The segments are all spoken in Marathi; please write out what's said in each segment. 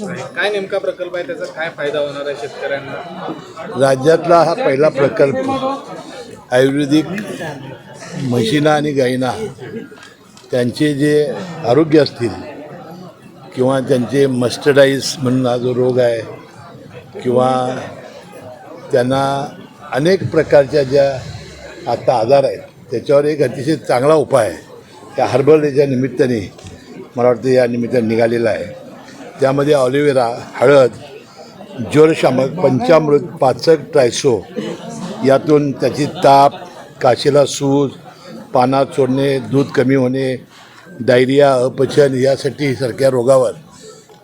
काय नेमका प्रकल्प आहे त्याचा? काय फायदा होणार आहे शेतकऱ्यांना? राज्यातला हा पहिला प्रकल्प आयुर्वेदिक म्हशीना आणि गायीना त्यांचे जे आरोग्य असतील किंवा त्यांचे मस्टर्डाईज म्हणून हा जो रोग आहे किंवा त्यांना अनेक प्रकारच्या ज्या आता आजार आहेत त्याच्यावर एक अतिशय चांगला उपाय आहे. त्या हर्बल याच्या निमित्ताने मला वाटतं या निमित्ताने निघालेला आहे. त्यामध्ये ऑलिव्हेरा हळद ज्वरशामक पंचामृत पाचक ट्रायसो यातून त्याची ताप काशीला सूज पानात सोडणे दूध कमी होणे डायरिया अपचन यासाठी सारख्या रोगावर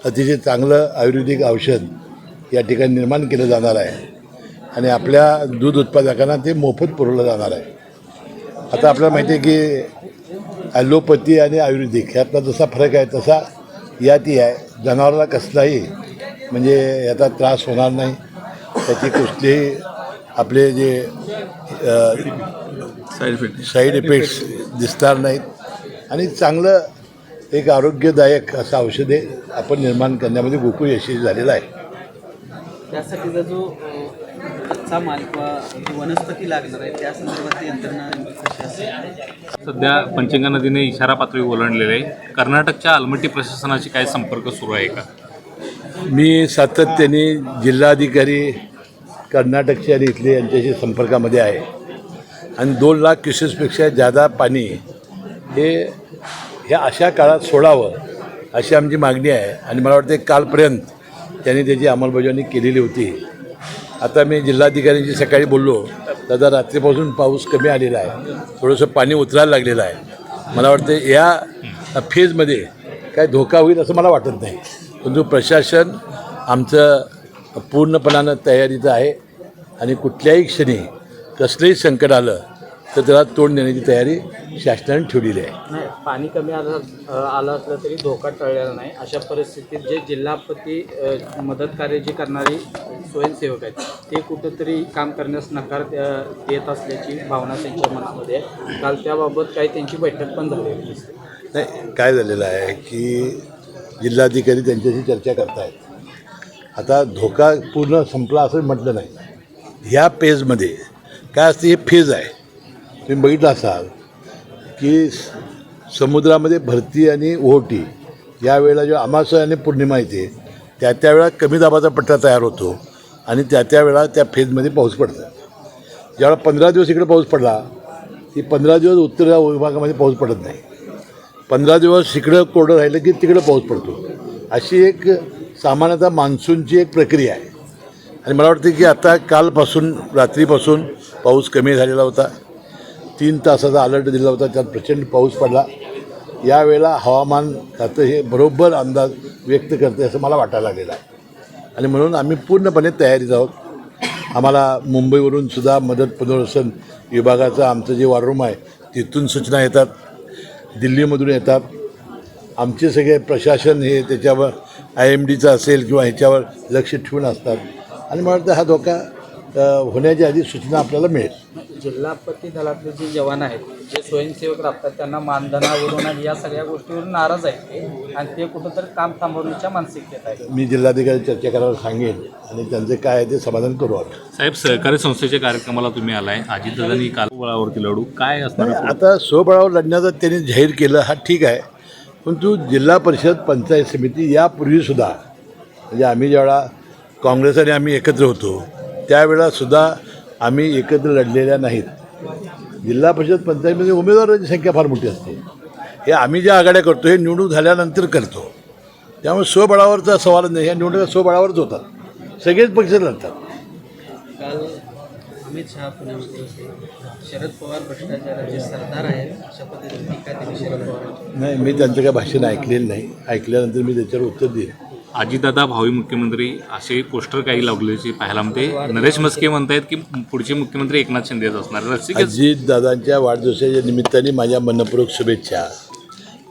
अतिशय चांगलं आयुर्वेदिक औषध या ठिकाणी निर्माण केलं जाणार आहे. आणि आपल्या दूध उत्पादकांना ते मोफत पुरवलं जाणार आहे. आता आपल्याला माहिती आहे की ॲलोपॅथी आणि आयुर्वेदिक ह्यातला जसा फरक आहे तसा यातही आहे. जनावराला कसलाही म्हणजे याचा त्रास होणार नाही. त्याची कुठलेही आपले जे साईड इफेक्ट साईड इफेक्ट्स दिसणार नाहीत. आणि चांगलं एक आरोग्यदायक असं औषधे आपण निर्माण करण्यामध्ये गोकुळ यशस्वी झालेलं आहे. त्यासाठीचा जो कच्चा माल किंवा वनस्पती लागणार आहे त्या संदर्भात यंत्रणा कशी असेल? सध्या पंचगंगा नदीने इशारा पातळी ओलांडलेली आहे. कर्नाटकच्या आलमट्टी प्रशासनाची काय संपर्क सुरू आहे का? मी सातत्याने जिल्हाधिकारी कर्नाटकचे आणि इथले यांच्याशी संपर्कामध्ये आहे. आणि दोन लाख क्युसेसपेक्षा जादा पाणी हे ह्या अशा काळात सोडावं अशी आमची मागणी आहे. आणि मला वाटते कालपर्यंत त्यांनी त्याची अंमलबजावणी केलेली होती. आता मी जिल्हाधिकाऱ्यांशी सकाळी बोललो. दादा रात्रीपासून पाऊस कमी आलेला आहे. थोडंसं पाणी उतरायला लागलेलं आहे. मला वाटतं या फेजमध्ये काय धोका होईल असं मला वाटत नाही. परंतु प्रशासन आमचं पूर्णपणानं तयारीचं आहे. आणि कुठल्याही क्षणी कसलंही संकट आलं तर त्याला तोंड देण्याची तयारी शासनाने ठेवलेली आहे. नाही पाणी कमी आलं अ, आलं असलं तरी धोका टळलेला नाही. अशा परिस्थितीत जे जिल्हापती अ, मदत कार्य जी करणारी स्वयंसेवक आहेत ते कुठंतरी काम करण्यास नकार अ, देत असल्याची भावना त्यांच्या मनामध्ये आहे. काल त्याबाबत काही त्यांची बैठक पण झालेली दिसते नाही काय झालेलं आहे की जिल्हाधिकारी त्यांच्याशी चर्चा करतायत. आता धोका पूर्ण संपला असं म्हटलं नाही. ह्या फेजमध्ये काय असते हे फेज आहे. तुम्ही बघितलं असाल की समुद्रामध्ये भरती आणि ओहोटी या वेळेला जेव्हा अमावस्या आणि पौर्णिमा येते त्या त्यावेळा कमी दाबाचा पट्टा तयार होतो आणि त्या त्यावेळा त्या फेजमध्ये पाऊस पडतं. ज्यावेळेला पंधरा दिवस इकडे पाऊस पडला की पंधरा दिवस उत्तर विभागामध्ये पाऊस पडत नाही. पंधरा दिवस इकडं कोरडं राहिलं की तिकडं पाऊस पडतो. अशी एक सामान्यतः मान्सूनची एक प्रक्रिया आहे. आणि मला वाटतं की आता कालपासून रात्रीपासून पाऊस कमी झालेला होता. तीन तासाचा अलर्ट दिला होता त्यात प्रचंड पाऊस पडला. यावेळेला हवामान खातं हे बरोबर अंदाज व्यक्त करते असं मला वाटायला लागलेलं आहे. आणि म्हणून आम्ही पूर्णपणे तयारीत आहोत. आम्हाला मुंबईवरून सुद्धा मदत पुनर्वसन विभागाचं आमचं जे वॉर आहे तिथून सूचना येतात. दिल्लीमधून येतात. आमचे सगळे प्रशासन हे त्याच्यावर आय एम डीचं असेल किंवा ह्याच्यावर लक्ष ठेवून असतात. आणि मला वाटतं हा धोका होण्याच्या आधी सूचना आपल्याला मिळेल. जिल्हा आपत्ती दलातले जे जवान आहेत जे स्वयंसेवक राबतात त्यांना मानधनावरून आणि या सगळ्या गोष्टीवरून नाराज आहेत आणि ते कुठंतरी काम थांबवण्याच्या मानसिकतेत आहेत. मी जिल्हाधिकारी चर्चा करायला सांगेन आणि त्यांचं काय आहे ते समाधान करू आपण. साहेब सहकारी संस्थेच्या कार्यक्रमाला तुम्ही आलाय. अजितदादांनी काल बळावरती लढू. काय असणार आता स्वबळावर लढण्याचं त्यांनी जाहीर केलं हा ठीक आहे. परंतु जिल्हा परिषद पंचायत समिती यापूर्वीसुद्धा म्हणजे आम्ही ज्यावेळा काँग्रेस आणि आम्ही एकत्र होतो त्यावेळासुद्धा आम्ही एकत्र लढलेल्या नाहीत. जिल्हा परिषद पंचायतमध्ये उमेदवारांची संख्या फार मोठी असते. हे आम्ही ज्या आघाड्या करतो हे निवडणूक झाल्यानंतर करतो. त्यामुळे स्वबळावरचा सवाल नाही ह्या निवडणुका स्वबळावरच होतात. सगळेच पक्ष लढतात. काल अमित शहा पुण्यामध्ये होते. शरद पवार भ्रष्टाचाराचे सरदार आहेत. अशा पद्धतीने टीका त्यांनी शरद पवार नाही मी त्यांचं काही भाषण ऐकलेलं नाही. ऐकल्यानंतर मी त्याच्यावर उत्तर देईन. अजितदादा भावी मुख्यमंत्री असे पोस्टर काही लावलेचे पाहायला म्हणते नरेश मस्के म्हणतायत की पुढचे मुख्यमंत्री एकनाथ शिंदेच असणार. रसिकच अजित दादांच्या वाढदिवसाच्या निमित्ताने माझ्या मनपूर्वक शुभेच्छा.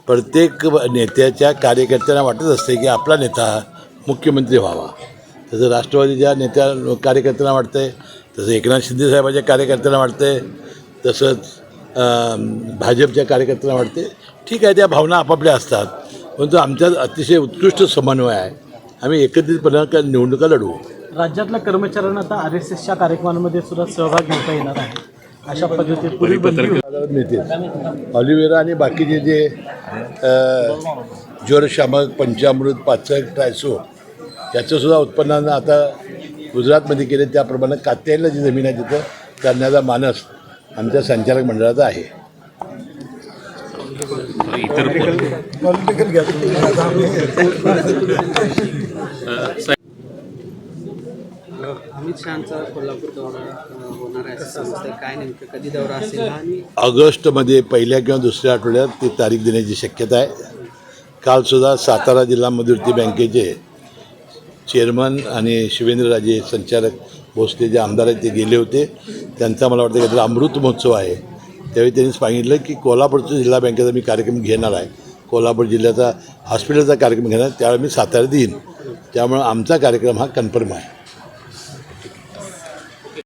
प्रत्येक नेत्याच्या कार्यकर्त्यांना वाटत असते की आपला नेता मुख्यमंत्री व्हावा. तसं राष्ट्रवादीच्या नेत्या कार्यकर्त्यांना वाटतंय तसं एकनाथ शिंदे साहेबांच्या कार्यकर्त्यांना वाटतंय तसंच भाजपच्या कार्यकर्त्यांना वाटते ठीक आहे त्या भावना आपापल्या असतात. परंतु आमच्यात अतिशय उत्कृष्ट समन्वय आहे. आम्ही एकत्रितपणे का निवडणुका लढवू राज्यातल्या कर्मचाऱ्यांना आता आर एस एसच्या कार्यक्रमांमध्ये सुद्धा सहभाग घेता येणार आहे. अशा पद्धतीत पूर्वी मिळतील. ऑलिव्हेरा आणि बाकीचे जे ज्वरशामक पंचामृत पाचक ट्रायसो याचंसुद्धा उत्पन्नानं आता गुजरातमध्ये केले त्याप्रमाणे कात्यायला जी जमीन आहे तिथं करण्याचा मानस आमच्या संचालक मंडळाचा आहे. इतर अमित शहाचा कोल्हापूर दौरा अ, होणार आहे असं समजतंय. काय नेमकं? कधी दौरा असेल आणि ऑगस्टमध्ये पहिल्या किंवा दुसऱ्या आठवड्यात ती तारीख देण्याची शक्यता आहे. कालसुद्धा सातारा जिल्हा मध्यवर्ती बँकेचे चेअरमन आणि शिवेंद्रराजे संचालक भोसले जे आमदार आहेत ते गेले होते. त्यांचा मला वाटतं काहीतरी अमृत महोत्सव आहे. त्यावेळी त्यांनी सांगितलं की कोल्हापूरच्या जिल्हा बँकेचा मी कार्यक्रम घेणार आहे. कोल्हापूर जिल्ह्याचा हॉस्पिटलचा कार्यक्रम घेणार त्यावेळी मी साताऱ्यात येईन. त्यामुळं आमचा कार्यक्रम हा कन्फर्म आहे.